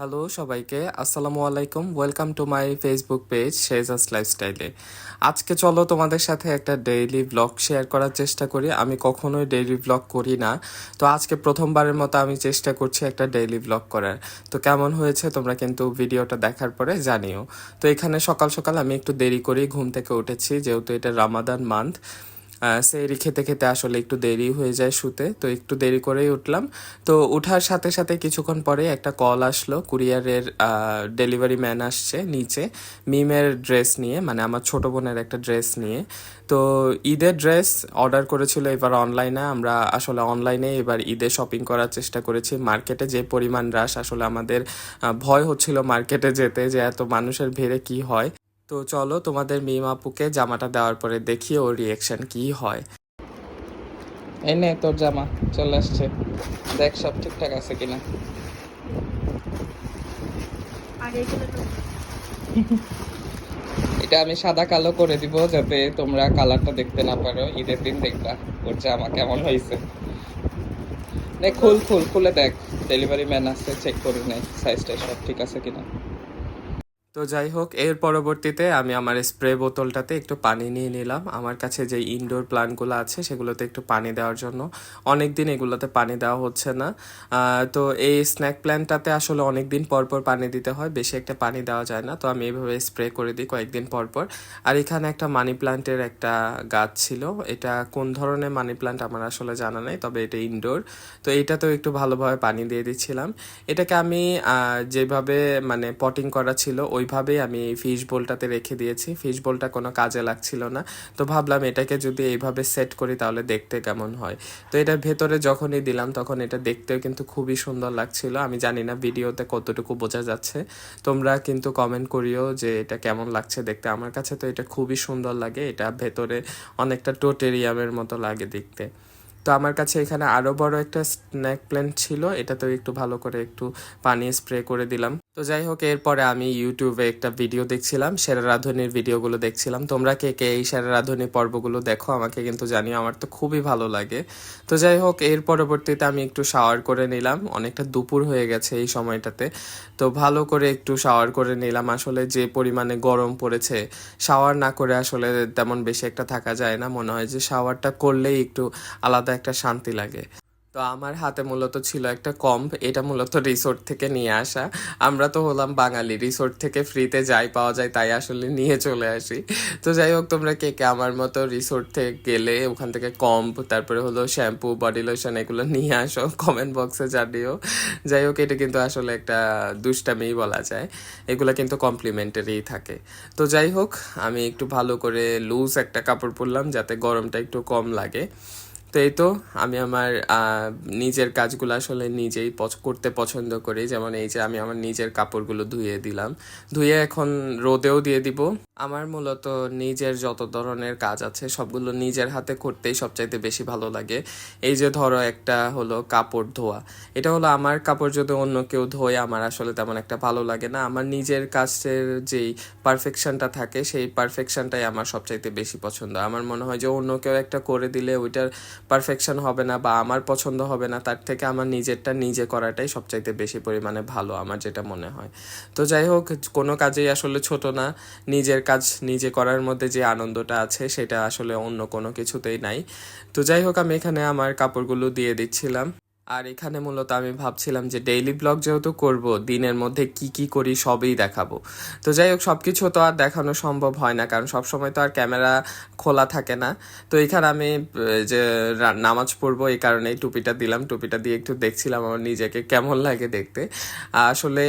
Hello সবাইকে। আসসালামু আলাইকুম। Welcome to my Facebook page শেজাস লাইফস্টাইলে আজকে চলো তোমাদের সাথে একটা ডেইলি ব্লগ শেয়ার করার চেষ্টা করি। আমি কখনোই ডেইলি ব্লগ করি না। তো আজকে প্রথমবারের মতো আমি চেষ্টা করছি একটা ডেইলি ব্লগ করার। তো কেমন হয়েছে তোমরা কিন্তু ভিডিওটা দেখার পরে জানিও। তো এখানে সকাল সকাল আমি একটু দেরি করেই ঘুম থেকে উঠেছি, যেহেতু এটা রামাদান মান্থ সেরি খেতে খেতে আসলে একটু দেরি হয়ে যায় শুতে, তো একটু দেরি করেই উঠলাম। তো উঠার সাথে সাথে কিছুক্ষণ পরে একটা কল আসলো, কুরিয়ারের ডেলিভারি ম্যান আসছে নিচে, মিমের ড্রেস নিয়ে মানে আমার ছোট বোনের একটা ড্রেস নিয়ে। তো ঈদের ড্রেস অর্ডার করেছিল এবার অনলাইনে, আমরা আসলে অনলাইনে এবার ঈদে শপিং করার চেষ্টা করেছি। মার্কেটে যে পরিমাণ রাশ, আসলে আমাদের ভয় হচ্ছিল মার্কেটে যেতে যে এত মানুষের ভিড়ে কি হয়। তো চলো তোমাদের মিম আপুকে জামাটা দেওয়ার পরে দেখি ওর রিয়েকশন কি হয়। এই নে তোর জামা চলে আসছে। দেখ সব ঠিকঠাক আছে কিনা। এটা আমি সাদা কালো করে দিব যাতে তোমরা কালারটা দেখতে না পারো। ঈদের দিন দেখবা ওর জামা কেমন হয়েছে। দেখ খুল খুল খুলে দেখ। ডেলিভারি ম্যান আছে চেক করে নে সাইজটা সব ঠিক আছে কিনা। তো যাই হোক, এর পরবর্তীতে আমি আমার স্প্রে বোতলটাতে একটু পানি নিয়ে নিলাম। আমার কাছে যে ইনডোর প্লান্টগুলো আছে, সেগুলোতে একটু পানি দেওয়ার জন্য। অনেক দিন এগুলোতে পানি দেওয়া হচ্ছে না। তো এই স্ন্যাক প্ল্যান্টটাতে আসলে অনেক দিন পর পর পানি দিতে হয়, বেশি একটা পানি দেওয়া যায় না। তো আমি এইভাবে স্প্রে করে দিই কয়েকদিন পর পর। আর এখানে একটা মানি প্ল্যান্টের একটা গাছ ছিল। এটা কোন ধরনের মানি প্ল্যান্ট আমার আসলে জানা নেই, তবে এটা ইনডোর তো এইটাতেও একটু ভালোভাবে পানি দিয়ে দিচ্ছিলাম। এটাকে আমি যেভাবে মানে পটিং করা ছিল ওইভাবেই আমি এই ফিশ বোলটাতে রেখে দিয়েছি। ফিশ বোলটা কোনো কাজে লাগছিল না। তো ভাবলাম এটাকে যদি এইভাবে সেট করি তাহলে দেখতে কেমন হয়। তো এটা ভেতরে যখনই দিলাম তখন এটা দেখতেও কিন্তু খুবই সুন্দর লাগছিল। আমি জানি না ভিডিওতে কতটুকু বোঝা যাচ্ছে। তোমরা কিন্তু কমেন্ট করিও যে এটা কেমন লাগছে দেখতে। আমার কাছে তো এটা খুবই সুন্দর লাগে। এটা ভেতরে অনেকটা টোটেরিয়ামের মতো লাগে দেখতে। তো আমার কাছে এখানে আরও বড় একটা স্ন্যাক প্ল্যান্ট ছিল। এটাতেও একটু ভালো করে একটু পানি স্প্রে করে দিলাম। তো যাই হোক, এরপরে আমি ইউটিউবে একটা ভিডিও দেখছিলাম, সেরা রাঁধুনির ভিডিওগুলো দেখছিলাম। তোমরা কে কে এই সেরা রাঁধুনি পর্বগুলো দেখো, আমাকে কিন্তু জানিও, আমার তো খুবই ভালো লাগে। তো যাই হোক, এর পরবর্তীতে আমি একটু শাওয়ার করে নিলাম, অনেকটা দুপুর হয়ে গেছে এই সময়টাতে। তো ভালো করে একটু শাওয়ার করে নিলাম, আসলে যে পরিমাণে গরম পড়েছে শাওয়ার না করে আসলে তেমন বেশি একটা থাকা যায় না। মনে হয় যে শাওয়ারটা করলেই একটু আলাদা একটা শান্তি লাগে। তো আমার হাতে মূলত ছিল একটা কম্প এটা মূলত রিসোর্ট থেকে নিয়ে আসা। আমরা তো হলাম বাঙালি রিসোর্ট থেকে ফ্রিতে যাই পাওয়া যায় তাই আসলে নিয়ে চলে আসি। তো যাই হোক, তোমরা কে কে আমার মতো রিসোর্ট থেকে গেলে ওখান থেকে কম্প তারপরে হলো শ্যাম্পু বডি লোশন এগুলো নিয়ে আসো কমেন্ট বক্সে জানিও। যাই হোক, এটা কিন্তু আসলে একটা দুষ্টামিই বলা যায়। এগুলো কিন্তু কমপ্লিমেন্টারিই থাকে। তো যাই হোক, আমি একটু ভালো করে লুজ একটা কাপড় পরলাম যাতে গরমটা একটু কম লাগে। তো এই তো, আমি আমার নিজের কাজগুলো আসলে নিজেই করতে পছন্দ করি। যেমন এই যে আমি আমার নিজের কাপড়গুলো ধুয়ে দিলাম। ধুয়ে এখন রোদেও দিয়ে দিব। আমার মূলত নিজের যত ধরনের কাজ আছে, সবগুলো নিজের হাতে করতেই সবচাইতে বেশি ভালো লাগে। এই যে ধরো একটা হলো কাপড় ধোয়া। এটা হলো আমার কাপড় যদি অন্য কেউ ধোয়, আমার আসলে তেমন একটা ভালো লাগে না। আমার নিজের কাজের যেই পারফেকশনটা থাকে, সেই পারফেকশনটাই আমার সবচাইতে বেশি পছন্দ। আমার মনে হয় যে অন্য কেউ একটা করে দিলে ওইটার পারফেকশন হবে না বা আমার পছন্দ হবে না, তার থেকে আমার নিজেরটা নিজে করাটাই সবচাইতে বেশি পরিমাণে ভালো আমার যেটা মনে হয়। তো যাই হোক, কোনো কাজেই আসলে ছোট না, নিজের কাজ নিজে করার মধ্যে যে আনন্দটা আছে সেটা আসলে অন্য কোনো কিছুতেই নাই। তো যাই হোক, আমি এখানে আমার কাপড়গুলো দিয়ে দিচ্ছিলাম। আর এখানে মূলত আমি ভাবছিলাম যে ডেইলি ব্লগ যেহেতু করব, দিনের মধ্যে কি কি করি সবই দেখাবো। তো যাই হোক সব কিছু তো আর দেখানো সম্ভব হয় না, কারণ সব সময় তো আর ক্যামেরা খোলা থাকে না। তো এখানে আমি যে নামাজ পড়ব এই কারণে টুপিটা দিলাম। টুপিটা দিয়ে একটু দেখছিলাম আমার নিজেকে কেমন লাগে দেখতে। আসলে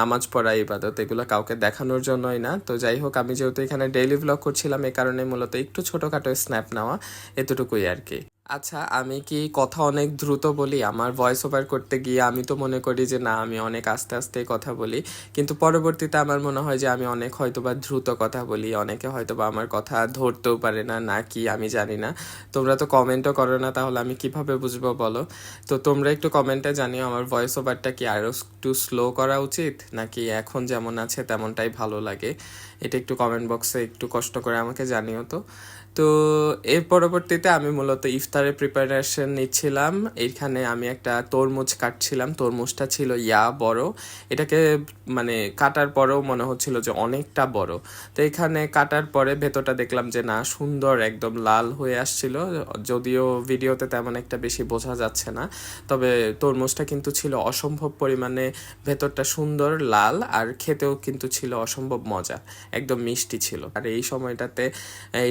নামাজ পড়া, ইবাদত এগুলো কাউকে দেখানোর জন্যই না। তো যাই হোক, আমি যেহেতু এখানে ডেইলি ব্লগ করছিলাম এই কারণে মূলত একটু ছোটোখাটো স্ন্যাপ নেওয়া এতটুকুই আর কি। আচ্ছা আমি কি কথা অনেক দ্রুত বলি? আমার ভয়েস ওভার করতে গিয়ে আমি তো মনে করি যে, না, আমি অনেক আস্তে আস্তে কথা বলি। কিন্তু পরবর্তীতে আমার মনে হয় যে, আমি অনেক হয়তোবা দ্রুত কথা বলি। অনেকে হয়তোবা আমার কথা ধরতেও পারে না না কি, আমি জানি না। তোমরা তো কমেন্টও করো না, তাহলে আমি কীভাবে বুঝব বলো? তো তোমরা একটু কমেন্টে জানিও, আমার ভয়েস ওভারটা কি আরও একটু স্লো করা উচিত? নাকি এখন যেমন আছে, তেমনটাই ভালো লাগে? এটা একটু কমেন্ট বক্সে একটু কষ্ট করে আমাকে জানিও তো। তো এর পরবর্তীতে আমি মূলত ইফতারের প্রিপারেশন নিচ্ছিলাম। এইখানে আমি একটা তরমুজ কাটছিলাম। তরমুজটা ছিল ইয়া বড়। এটাকে মানে কাটার পরেও মনে হচ্ছিল যে অনেকটা বড়। তো এখানে কাটার পরে ভেতরটা দেখলাম যে না, সুন্দর একদম লাল হয়ে আসছিল। যদিও ভিডিওতে তেমন একটা বেশি বোঝা যাচ্ছে না। তবে তরমুজটা কিন্তু ছিল অসম্ভব পরিমাণে ভেতরটা সুন্দর, লাল আর খেতেও কিন্তু ছিল অসম্ভব মজা। একদম মিষ্টি ছিল। আর এই সময়টাতে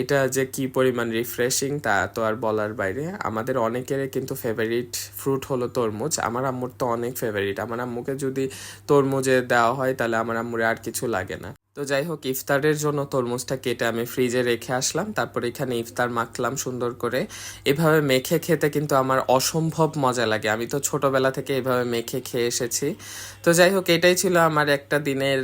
এটা যে কি পরিমাণ রিফ্রেশিং তা তো আর বলার বাইরে। আমাদের অনেকের কিন্তু ফেভারিট ফ্রুট হলো তরমুজ। আমার আম্মুর তো অনেক ফেভারিট আমার আম্মুকে যদি তরমুজে দেওয়া হয় তাহলে আমার আম্মুরে আর কিছু লাগে না। তো যাই হোক, ইফতারের জন্য তরমুজটা কেটে আমি ফ্রিজে রেখে আসলাম। তারপর এখানে ইফতার মাখলাম সুন্দর করে। এভাবে মেখে খেতে কিন্তু আমার অসম্ভব মজা লাগে। আমি তো ছোটবেলা থেকে এভাবে মেখে খেয়ে এসেছি। তো যাই হোক, এটাই ছিল আমার একটা দিনের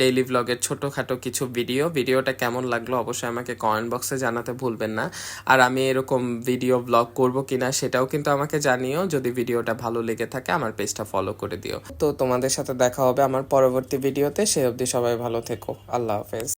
ডেইলি ব্লগের ছোটোখাটো কিছু ভিডিও ভিডিওটা কেমন লাগল অবশ্যই আমাকে কমেন্ট বক্সে জানাতে ভুলবেন না। আর আমি এরকম ভিডিও ব্লগ করব কিনা সেটাও কিন্তু আমাকে জানিও। যদি ভিডিওটা ভালো লেগে থাকে, আমার পেজটা ফলো করে দিও। তো তোমাদের সাথে দেখা হবে আমার পরবর্তী ভিডিওতে সে অবধি সবাই ভালো থেকো আল্লাহ হাফেজ।